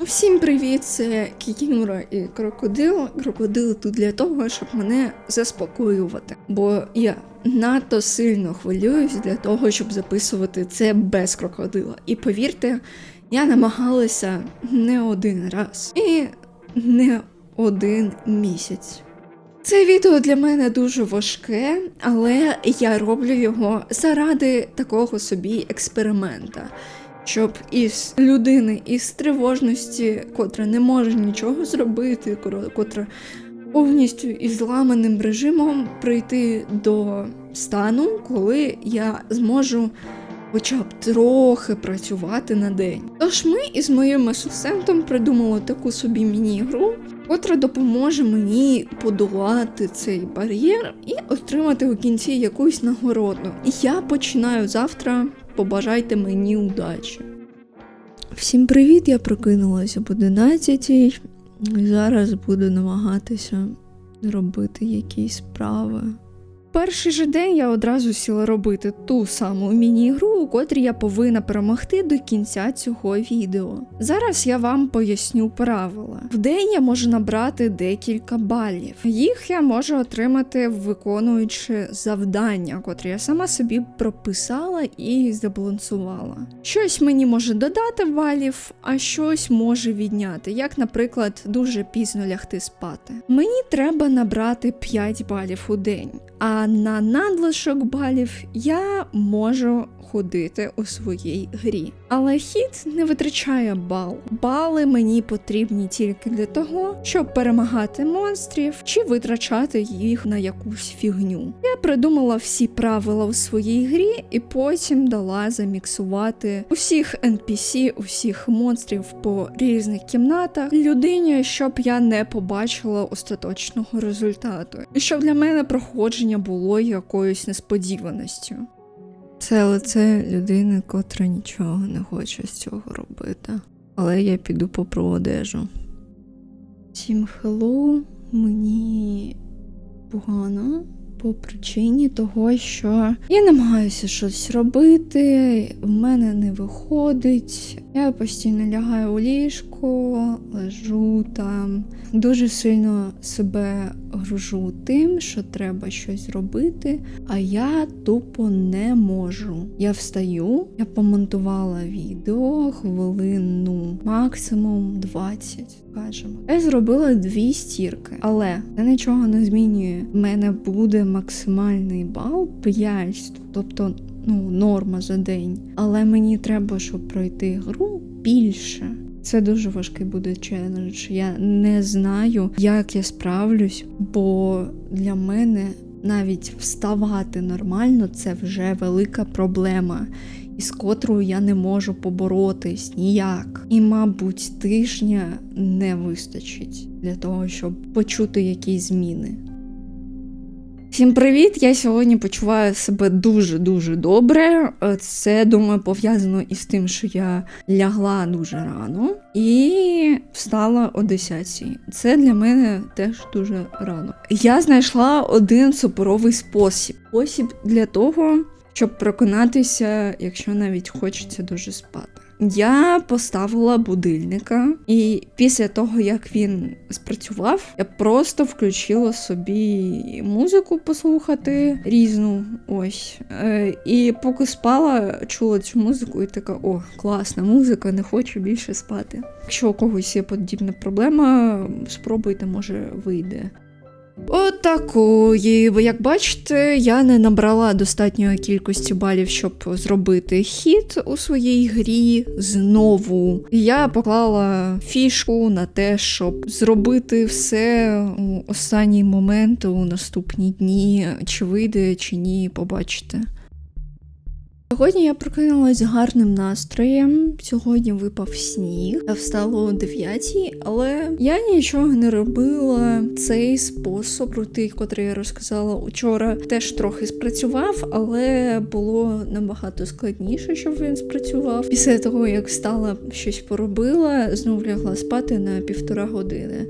Всім привіт! Це Кікімура і Крокодил. Крокодил тут для того, щоб мене заспокоювати. Бо я надто сильно хвилююсь для того, щоб записувати це без крокодила. І повірте, я намагалася не один раз і не один місяць. Це відео для мене дуже важке, але я роблю його заради такого собі експеримента. Щоб із людини із тривожності, котра не може нічого зробити, котра повністю із зламаним режимом прийти до стану, коли я зможу хоча б трохи працювати на день. Тож ми із моїм асистентом придумали таку собі міні-гру, котра допоможе мені подолати цей бар'єр і отримати у кінці якусь нагороду. І я починаю завтра. Побажайте мені удачі. Всім привіт! Я прокинулася об 11 зараз буду намагатися робити якісь справи. Перший же день я одразу сіла робити ту саму міні-гру, у котрій я повинна перемогти до кінця цього відео. Зараз я вам поясню правила. В день я можу набрати декілька балів. Їх я можу отримати, виконуючи завдання, котрі я сама собі прописала і забалансувала. Щось мені може додати балів, а щось може відняти, як, наприклад, дуже пізно лягти спати. Мені треба набрати 5 балів у день. А на надлишок балів я можу ходити у своїй грі. Але хід не витрачає бал. Бали мені потрібні тільки для того, щоб перемагати монстрів чи витрачати їх на якусь фігню. Я придумала всі правила у своїй грі і потім дала заміксувати усіх NPC, усіх монстрів по різних кімнатах людині, щоб я не побачила остаточного результату. І щоб для мене проходження було якоюсь несподіваністю. Це лице людини, котра нічого не хоче з цього робити. Але я піду попру одежу. Всім хеллоу, мені погано по причині того, що я намагаюся щось робити, в мене не виходить. Я постійно лягаю у ліжко, лежу там, дуже сильно себе гружу тим, що треба щось робити, а я тупо не можу. Я встаю, я помонтувала відео хвилину, максимум 20, скажімо. Я зробила дві стірки, але це нічого не змінює. В мене буде максимальний бал 5, тобто ну, норма за день. Але мені треба, щоб пройти гру більше. Це дуже важкий буде челендж. Я не знаю, як я справлюсь, бо для мене навіть вставати нормально це вже велика проблема, із котрою я не можу поборотись ніяк. І, мабуть, тижня не вистачить для того, щоб почути якісь зміни. Всім привіт! Я сьогодні почуваю себе дуже-дуже добре. Е, Це, думаю, пов'язано із тим, що я лягла дуже рано і встала о 10. Це для мене теж дуже рано. Я знайшла один суперовий спосіб. Спосіб для того, щоб проконатися, якщо навіть хочеться дуже спати. Я поставила будильника, і після того, як він спрацював, я просто включила собі музику послухати різну. Ось. Е, і поки спала, чула цю музику і така: о, класна музика, не хочу більше спати. Якщо у когось є подібна проблема, спробуйте, може вийде. Отакої, От як бачите, я не набрала достатньої кількості балів, щоб зробити хід у своїй грі знову. Я поклала фішку на те, щоб зробити все у останній момент у наступні дні. Чи вийде, чи ні, побачите. Сьогодні я прокинулась гарним настроєм. Сьогодні випав сніг. Я встала о 9, але я нічого не робила. Цей спосіб крутий, котрий я розказала учора, теж трохи спрацював, але було набагато складніше, щоб він спрацював. Після того, як встала, щось поробила, знов лягла спати на півтора години.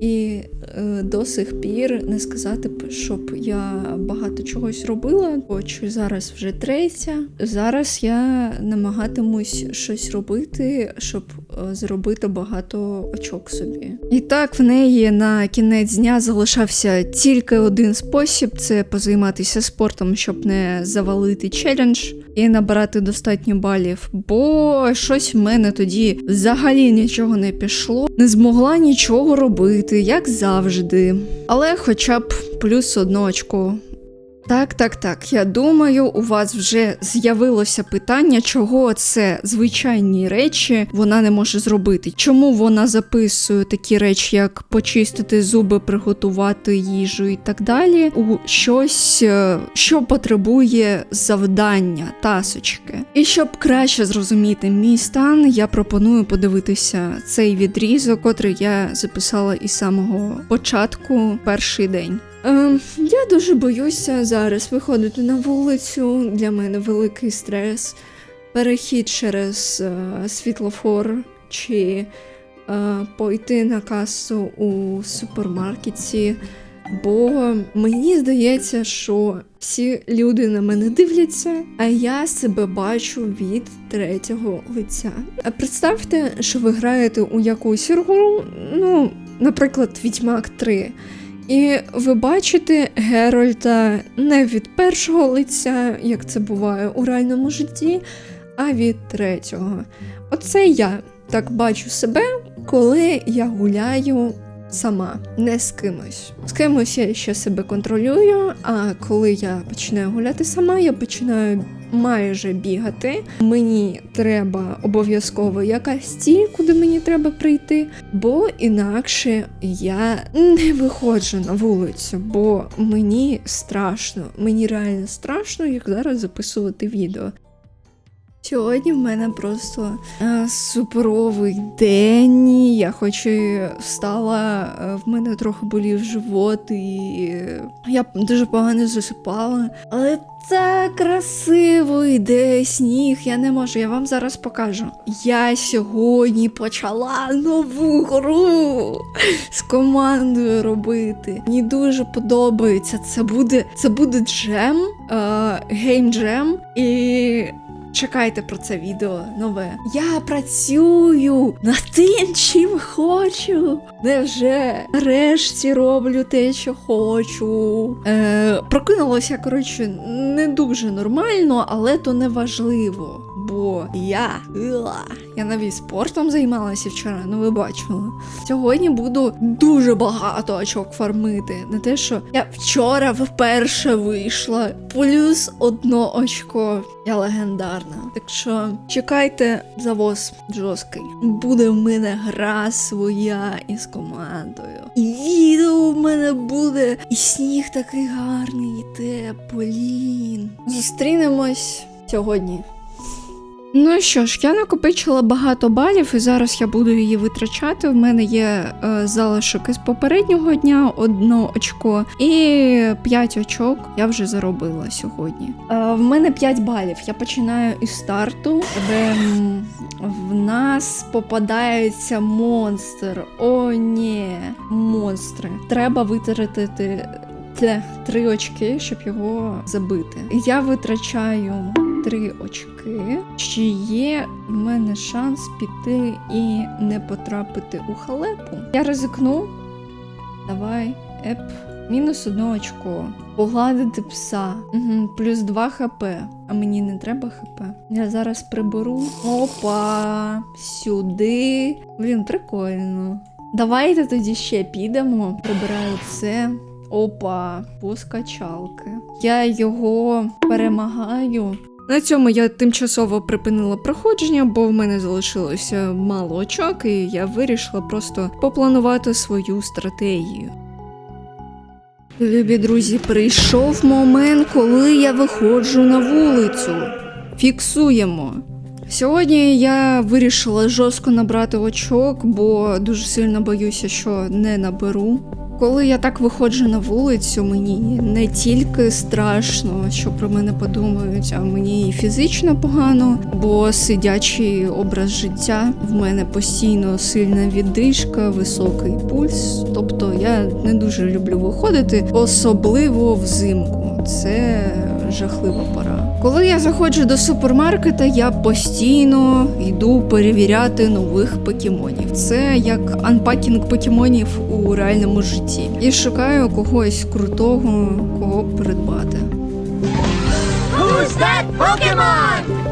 І е, до сих пір не сказати щоб я багато чогось робила, хоч зараз вже третя. Зараз я намагатимусь щось робити, щоб е, зробити багато очок собі. І так в неї на кінець дня залишався тільки один спосіб: це позайматися спортом, щоб не завалити челендж і набрати достатньо балів. Бо щось в мене тоді взагалі нічого не пішло, не змогла нічого робити, як завжди. Але хоча б плюс одно очко. Так, так, так. Я думаю, у вас вже з'явилося питання, чого це звичайні речі вона не може зробити. Чому вона записує такі речі, як почистити зуби, приготувати їжу і так далі, у щось, е, що потребує завдання, тасочки. І щоб краще зрозуміти мій стан, я пропоную подивитися цей відрізок, котрий я записала із самого початку перший день. Ем, я дуже боюся зараз виходити на вулицю. Для мене великий стрес. Перехід через е, світлофор чи е, пойти на касу у супермаркеті. Бо мені здається, що всі люди на мене дивляться, а я себе бачу від третього лиця. Представте, що ви граєте у якусь гру, ну, наприклад, Відьмак 3. І ви бачите Герольда не від першого лиця, як це буває у реальному житті, а від третього. Оце я так бачу себе, коли я гуляю сама, не з кимось. З кимось я ще себе контролюю, а коли я починаю гуляти сама, я починаю майже бігати. Мені треба обов'язково якась ціль, куди мені треба прийти, бо інакше я не виходжу на вулицю, бо мені страшно, мені реально страшно, як зараз записувати відео. Сьогодні в мене просто е, суперовий день. Я хоч і встала, е, в мене трохи болів живот, і е, я дуже погано засипала. Але так красиво йде сніг. Я не можу, я вам зараз покажу. Я сьогодні почала нову гру з командою робити. Мені дуже подобається. Це буде, це буде джем, е, гейм джем і. Чекайте про це відео нове. Я працюю над тим, чим хочу. Невже нарешті роблю те, що хочу. Е, Прокинулося, коротше, не дуже нормально, але то не важливо. Бо я я навіть спортом займалася вчора, ну ви бачили. Сьогодні буду дуже багато очок фармити. Не те, що я вчора вперше вийшла, плюс одно очко. Я легендарна. Так що чекайте завоз жорсткий. Буде в мене гра своя із командою. І відео в мене буде. І сніг такий гарний, іде, Полін. Зустрінемось сьогодні. Ну що ж, я накопичила багато балів, і зараз я буду її витрачати. В мене є е, залишок із попереднього дня, одно очко, і 5 очок я вже заробила сьогодні. Е, в мене 5 балів. Я починаю із старту, де в нас попадається монстр. О, ні, монстри. Треба витратити. Три очки, щоб його забити. Я витрачаю три очки. Чи є в мене шанс піти і не потрапити у халепу? Я ризикну. Давай, еп. Мінус одне очко. Погладити пса. Угу, плюс 2 хп. А мені не треба хп. Я зараз приберу. Опа! Сюди. Блін, прикольно. Давайте тоді ще підемо. Прибираю це. Опа, поскачалки. Я його перемагаю. На цьому я тимчасово припинила проходження, бо в мене залишилося мало очок, і я вирішила просто попланувати свою стратегію. Любі друзі, прийшов момент, коли я виходжу на вулицю. Фіксуємо. Сьогодні я вирішила жорстко набрати очок, бо дуже сильно боюся, що не наберу. Коли я так виходжу на вулицю, мені не тільки страшно, що про мене подумають, а мені і фізично погано, бо сидячий образ життя в мене постійно сильна віддишка, високий пульс. Тобто я не дуже люблю виходити, особливо взимку. Це жахлива пора. Коли я заходжу до супермаркета, я постійно йду перевіряти нових покемонів. Це як анпакінг покемонів у реальному житті. І шукаю когось крутого, кого придбати. Who's that Pokemon?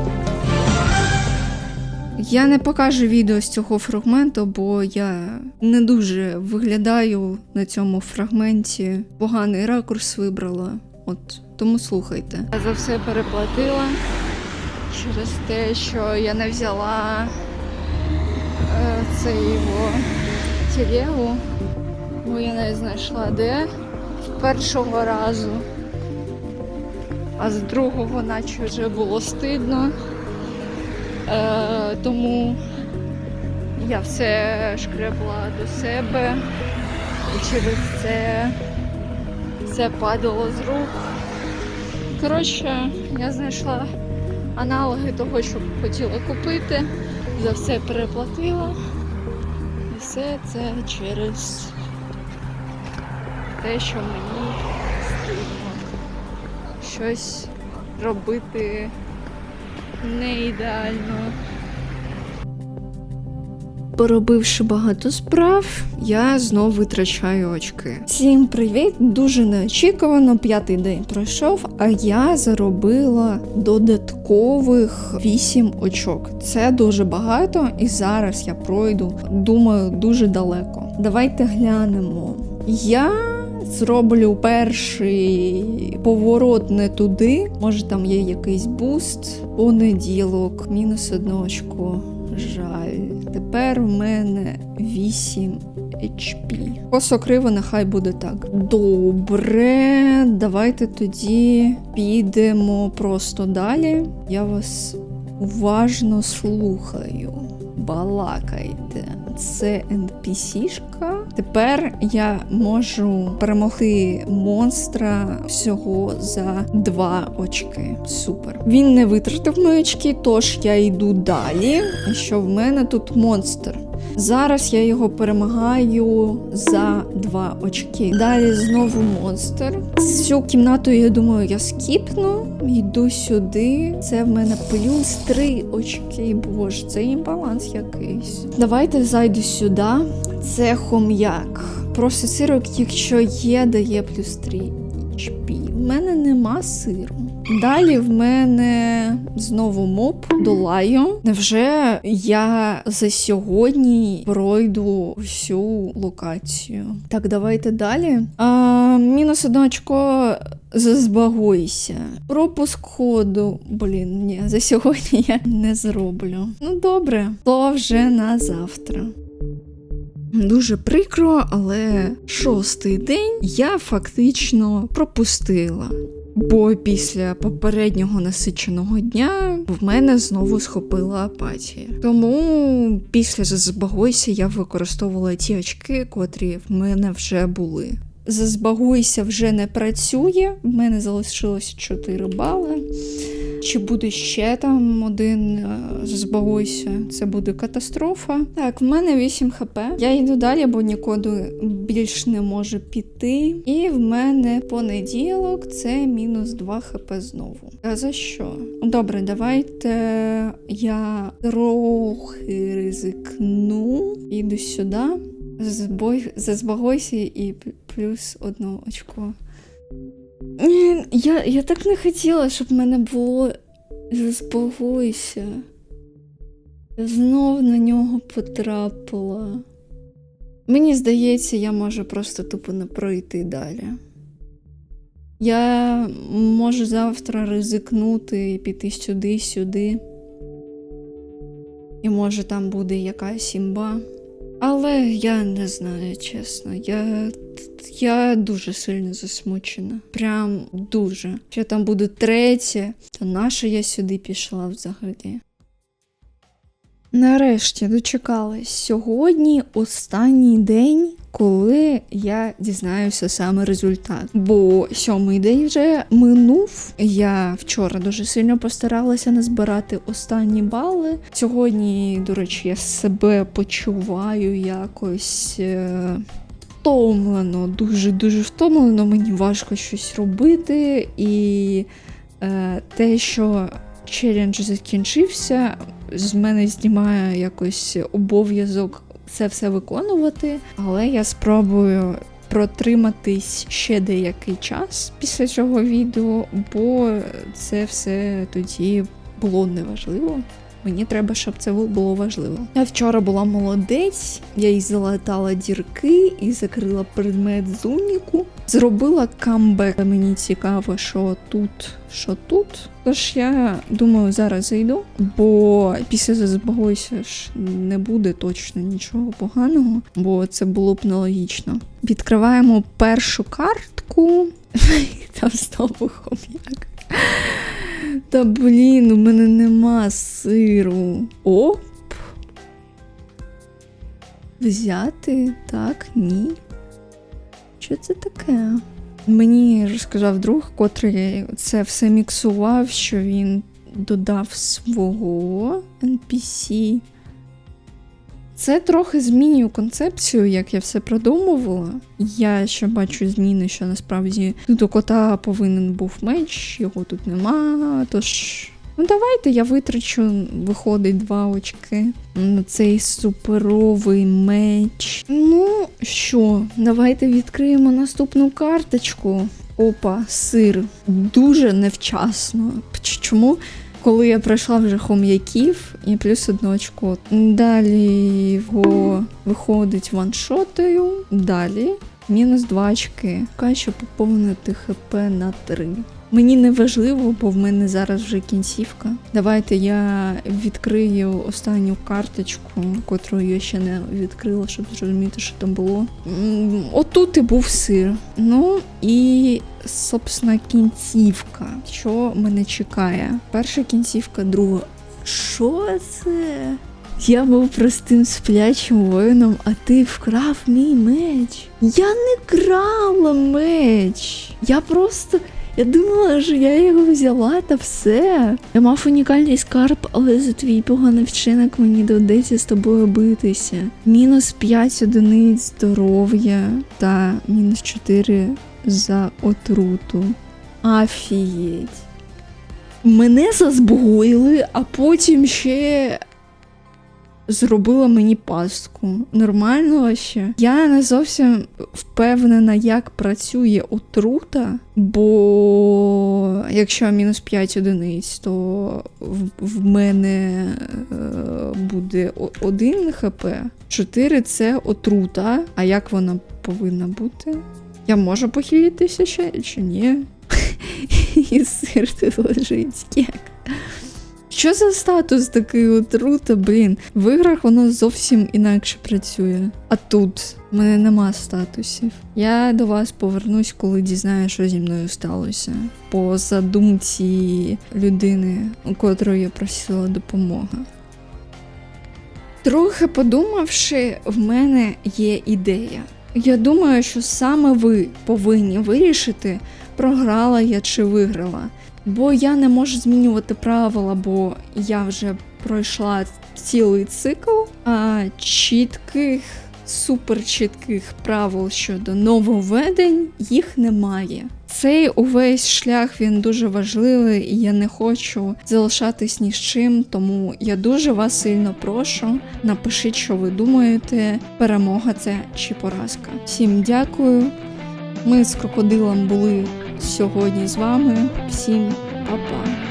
Я не покажу відео з цього фрагменту, бо я не дуже виглядаю на цьому фрагменті. Поганий ракурс вибрала. От тому слухайте. Я за все переплатила через те, що я не взяла е, цей його телегу, бо я не знайшла де з першого разу. А з другого, наче вже було стидно. Е, тому я все шкребла до себе і через це все падало з рук. Коротше, я знайшла аналоги того, що хотіла купити, за все переплатила. І все це через те, що мені стидно щось робити не ідеально. Поробивши багато справ, я знову витрачаю очки. Всім привіт! Дуже неочікувано. П'ятий день пройшов, а я заробила додаткових 8 очок. Це дуже багато, і зараз я пройду, думаю, дуже далеко. Давайте глянемо. Я зроблю перший поворот не туди. Може там є якийсь буст. Понеділок, мінус одне очко. Жаль. Тепер в мене 8 HP. Косо криво, нехай буде так. Добре, давайте тоді підемо просто далі. Я вас уважно слухаю. Балакайте. Це NPC-шка. Тепер я можу перемогти монстра всього за два очки. Супер. Він не витратив мої очки, тож я йду далі. І що в мене тут монстр? Зараз я його перемагаю за два очки. Далі знову монстр. Цю кімнату, я думаю, я скіпну. Йду сюди. Це в мене плюс три очки. Боже, це імбаланс якийсь. Давайте зайду сюди. Це хом'як. Просто сирок, якщо є, дає плюс 3 HP. В мене нема сиру. Далі в мене знову моб долаю. Невже я за сьогодні пройду всю локацію? Так, давайте далі. А, мінус одне очко зазбагуйся. Пропуск ходу. Блін, ні, за сьогодні я не зроблю. Ну добре, то вже на завтра. Дуже прикро, але шостий день я фактично пропустила. Бо після попереднього насиченого дня в мене знову схопила апатія. Тому після Зазбагойся я використовувала ті очки, котрі в мене вже були. Зазбагуйся вже не працює, в мене залишилось 4 бали. Чи буде ще там один е, збагуйся, це буде катастрофа. Так, в мене 8 хп. Я йду далі, бо нікуди більш не можу піти. І в мене понеділок це мінус 2 хп знову. А за що? Добре, давайте я трохи ризикну. Іду сюди. Збой... Зазбагойся і плюс одне очко. Я, я так не хотіла, щоб в мене було заспокойся. Я знов на нього потрапила. Мені здається, я можу просто тупо не пройти далі. Я можу завтра ризикнути і піти сюди, сюди. І може там буде якась імба. Але я не знаю, чесно. Я, я дуже сильно засмучена. Прям дуже. Що там буде третє, то наша я сюди пішла взагалі. Нарешті дочекалась. Сьогодні останній день, коли я дізнаюся саме результат. Бо сьомий день вже минув. Я вчора дуже сильно постаралася назбирати останні бали. Сьогодні, до речі, я себе почуваю якось. Е- Втомлено, дуже-дуже втомлено, мені важко щось робити, і е, те, що челендж закінчився, з мене знімає якось обов'язок це все виконувати, але я спробую протриматись ще деякий час після цього відео, бо це все тоді було неважливо. Мені треба, щоб це було важливо. Я вчора була молодець, я і залатала дірки і закрила предмет з уніку. Зробила камбек. Мені цікаво, що тут, що тут. Тож я думаю, зараз зайду, бо після забагойся ж не буде точно нічого поганого, бо це було б нелогічно. Відкриваємо першу картку. Там знову хом'як. Та блін, у мене нема сиру. Оп. Взяти? Так, ні. Що це таке? Мені розказав друг, котрий це все міксував, що він додав свого NPC. Це трохи змінює концепцію, як я все продумувала. Я ще бачу зміни, що насправді у кота повинен був меч, його тут нема. Тож, ну давайте я витрачу, виходить два очки на цей суперовий меч. Ну що, давайте відкриємо наступну карточку. Опа, сир. Дуже невчасно. Чому? Коли я пройшла вже хом'яків і плюс одну очко. Далі його виходить ваншотою. Далі мінус 2 очки. Шукаю, що поповнити ХП на 3. Мені не важливо, бо в мене зараз вже кінцівка. Давайте я відкрию останню карточку, котру я ще не відкрила, щоб зрозуміти, що там було. Отут і був сир. Ну і собственно кінцівка. Що мене чекає? Перша кінцівка, друга. Що це? Я був простим сплячим воїном, а ти вкрав мій меч. Я не крала меч. Я просто. Я думала, що я його взяла та все. Я мав унікальний скарб, але за твій поганий вчинок мені доведеться з тобою битися. Мінус 5 одиниць здоров'я та мінус 4 за отруту. Афієть. Мене зазбоїли, а потім ще зробила мені пастку. Нормально ще. Я не зовсім впевнена, як працює отрута, бо якщо мінус 5 одиниць, то в, мене е, буде о- один хп. 4 це отрута. А як вона повинна бути? Я можу похилитися ще чи ні? І сир лежить. Як? Що за статус такий отрута, блін? В іграх воно зовсім інакше працює. А тут в мене нема статусів. Я до вас повернусь, коли дізнаю, що зі мною сталося. По задумці людини, у котрої я просила допомоги. Трохи подумавши, в мене є ідея. Я думаю, що саме ви повинні вирішити, програла я чи виграла. Бо я не можу змінювати правила, бо я вже пройшла цілий цикл, а чітких, суперчітких правил щодо нововведень їх немає. Цей увесь шлях він дуже важливий, і я не хочу залишатись ні з чим, тому я дуже вас сильно прошу. Напишіть, що ви думаєте, перемога це чи поразка. Всім дякую. Ми з крокодилом були сьогодні з вами. Всім па-па!